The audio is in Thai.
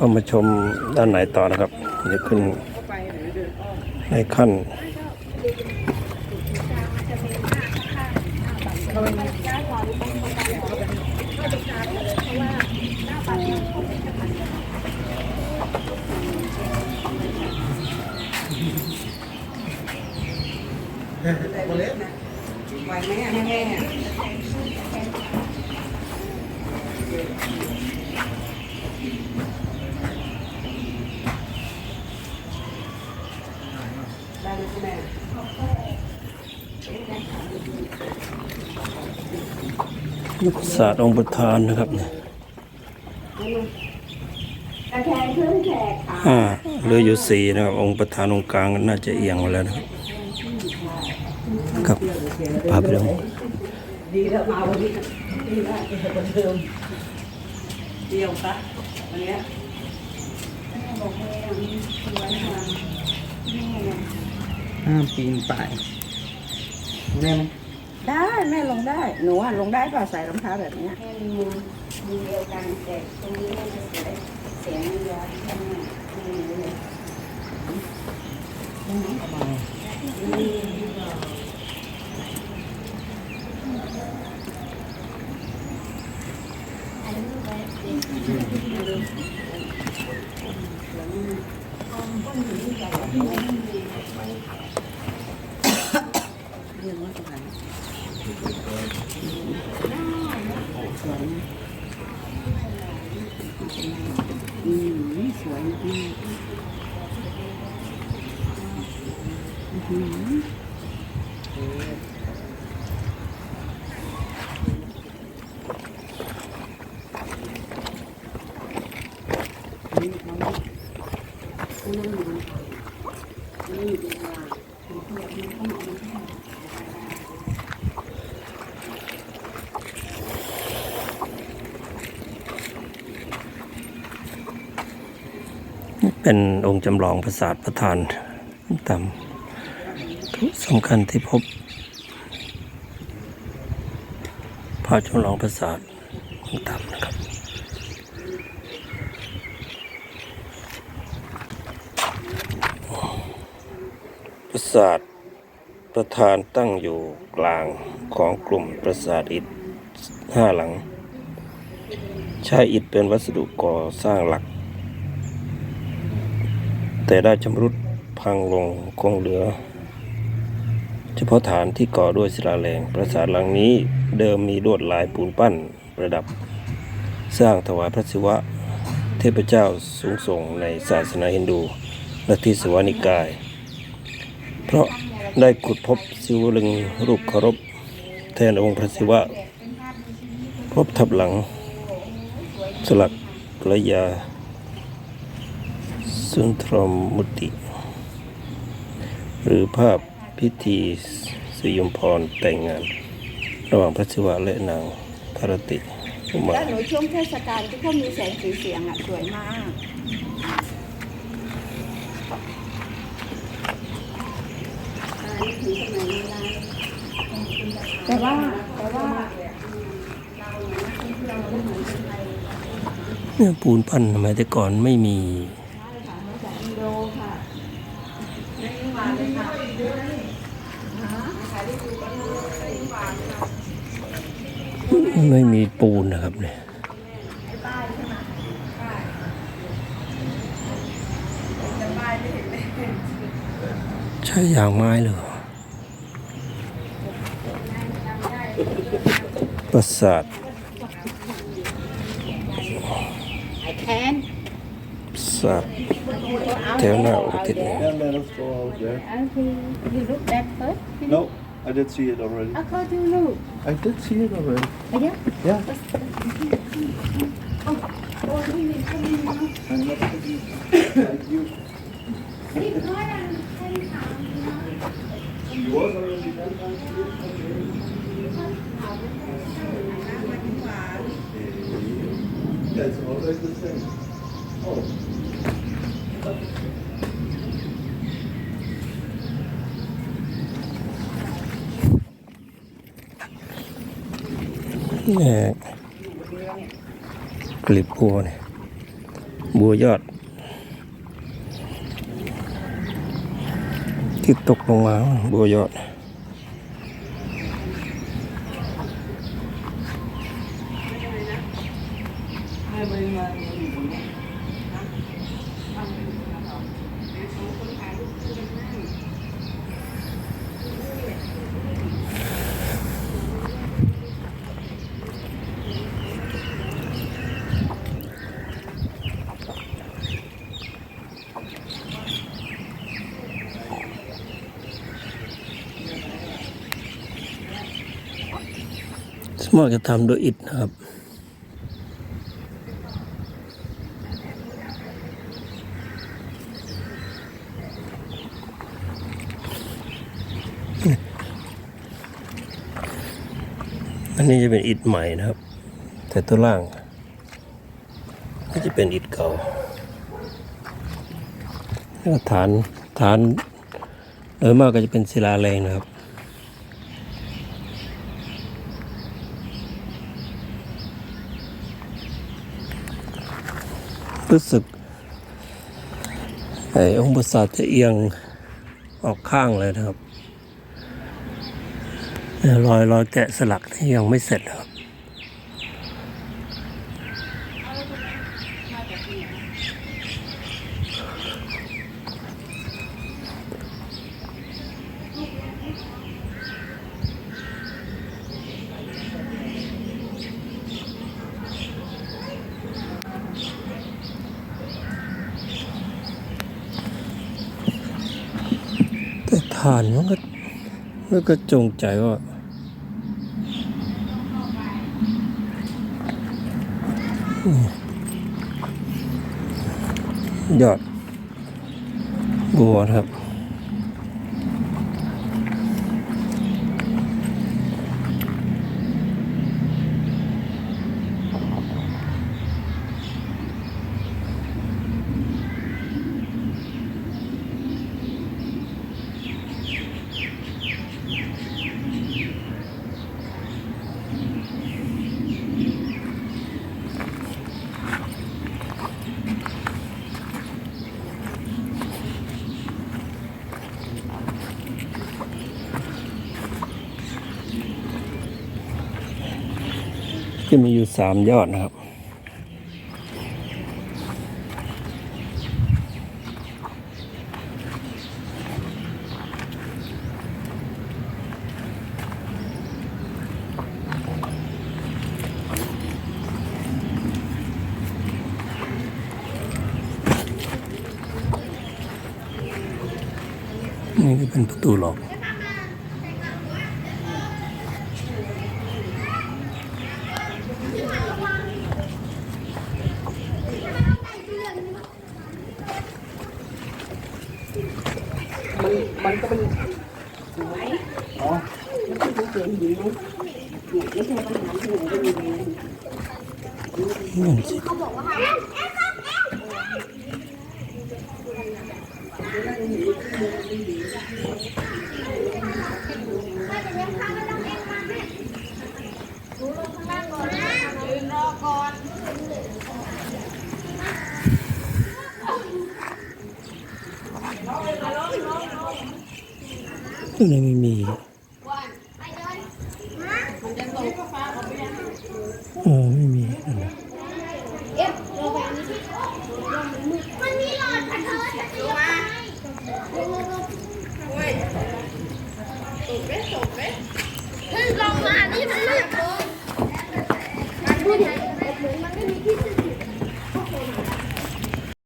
เข้ามาชมด้านไหนต่อนะครับเดี๋ยวขึ้นในขั้นไหวไหมอะแม่แม่ได้ไหมคุณแม่ยุคศาสตร์องค์ประธานนะครับเนี่ยตะแคงขึ้นแขกขาอ่าเหลืออยู่สี่นะครับ องค์ประธานองค์กลางน่าจะเอียงมาแล้วนะครับครับพาไปดูดีแล้วมาวันนี้ดีมากเจอกว่าเดิมเดียวปะวันเนี้ย ห้ามปีนป่ายได้ไหมได้แม่ลงได้ หนูอะลงได้ป่ะใส่รองเท้าแบบเนี้ยแค่มีมีเดียวกันแต่ตรงนี้มันจะเสียเสียงมันย้อนข้างหน้าไม่ รู้เลยเรื่องว่าจะไหนอืมสวยมากอื้อหือ เป็นองค์จำลองปราสาทประธานต่ำสำคัญที่พบภาพจำลองปราสาทต่ำนะครับปราสาทประธานตั้งอยู่กลางของกลุ่มปราสาทอิฐห้าหลัง ใช้อิฐเป็นวัสดุก่อสร้างหลัก แต่ได้ชำรุดพังลงคงเหลือ เฉพาะฐานที่ก่อด้วยศิลาแรงปราสาทหลังนี้เดิมมีลวดลายปูนปั้นประดับ สร้างถวายพระศิวะ เทพเจ้าสูงส่งในศาสนาฮินดูและที่สวานิกาย เพราะได้ขุดพบศิวลึงรูปเคารพแทนองค์พระศิวะ พบทับหลัง สลักระยา สุนทรมุติ หรือภาพพิธีสยมพรแต่งงาน ระหว่างพระศิวะและนางพารติอุมาแล้วหนูช่วงเทศกาลที่เขามีแสงสีเสียงอะสวยมากแต่ว่าแต่ว่าเนี่ยปูนปั้นสมัยแต่ก่อนไม่มี โลค่ะ ไม่มีปูนนะครับเนี่ยใช่ยางไม้เลยเหรอปราสาท I can ปราสาทแถวหน้าอุทิศเนี่ย I did see it already. How do you know? I did see it already. Oh, yeah? Yeah. That's always the same. Oh. นี่ยกลีบบัวเนี่ย บัวยอด ที่ตกลงมา บัวยอดให้มันมาอยู่บนนี้ สมมติจะทำโดยอิฐนะครับ อันนี้จะเป็นอิฐใหม่นะครับ แต่ตัวล่างก็จะเป็นอิฐเก่าแล้วฐานฐานโดยมากก็จะเป็นศิลาแรงนะครับ รู้สึกไอ้องค์ประสาทจะเอียงออกข้างเลยนะครับเนี่ยรอยรอยแกะสลักที่ยังไม่เสร็จครับ ผ่านมันก็มันก็จงใจว่ายอดบัวครับ จะมีอยู่สามยอดนะครับ นี่ก็เป็นประตูหลอก มันก็เป็นสวยอ๋อมันก็ดูสวยอยู่นะเนี่ยไม่ใช่ปัญหาที่หนก็มีเลยนั่นสิข้างในไม่มีเออไม่ มีนั่นน่ะมันมีหลอดพันเธอจะดีมาเฮ้ยลงมานี่มันลือดเลยมันไม่มีที่